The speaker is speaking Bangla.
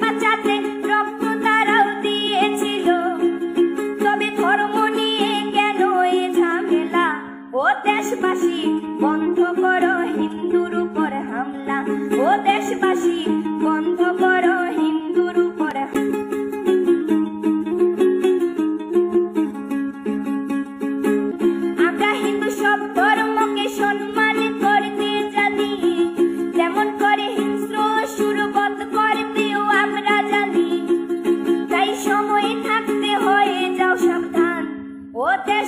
বাঁচাতে রক্ত দিয়েছিল। তবে ধর্ম নিয়ে কেন এ ও দেশবাসী, বন্ধ করো হিন্দুর উপর হামলা। ও দেশবাসী